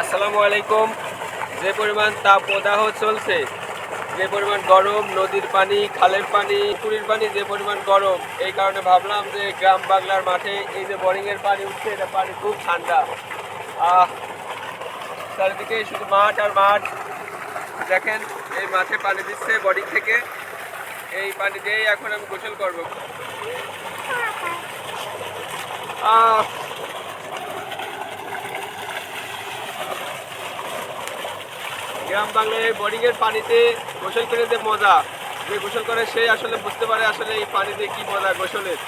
আসসালামু আলাইকুম। যে পরিমাণ তাপ প্রদাহ চলছে, যে পরিমাণ গরম, নদীর পানি, খালের পানি পুকুরের পানি, যে পরিমাণ গরম, এই কারণে ভাবলাম যে গ্রাম বাংলার মাঠে এই যে বোরিংয়ের পানি উঠছে, এটা পানি খুব ঠান্ডা। চারিদিকে শুধু মাঠ আর মাঠ। দেখেন, এই মাঠে পানি দিচ্ছে বডিং থেকে। এই পানি দিয়েই এখন আমি গোসল করব। আহ গ্রাম বাংলায় বোরিং এর পানিতে গোসল করে যে মজা, যে গোসল করে সে আসলে বুঝতে পারে আসলে এই পানিতে কি মজা গোসলের।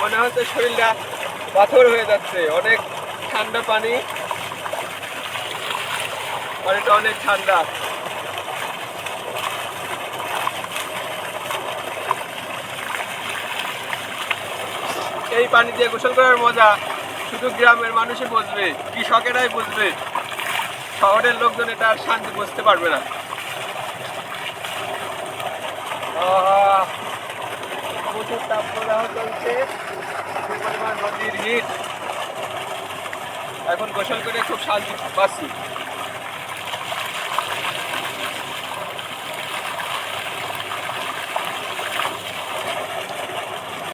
মনে হচ্ছে শরীরটা পাথর হয়ে যাচ্ছে, অনেক ঠান্ডা পানি। পানিটা অনেক ঠান্ডা। এই পানি দিয়ে গোসল করার মজা। শুধু গ্রামের মানুষই বুঝবে, কৃষকেরাই বুঝবে। শহরের লোকজন এটা আর শান্তি বুঝতে পারবে না। প্রচুর চলছে নদীর এখন গোসল করে খুব শান্তি পাচ্ছি।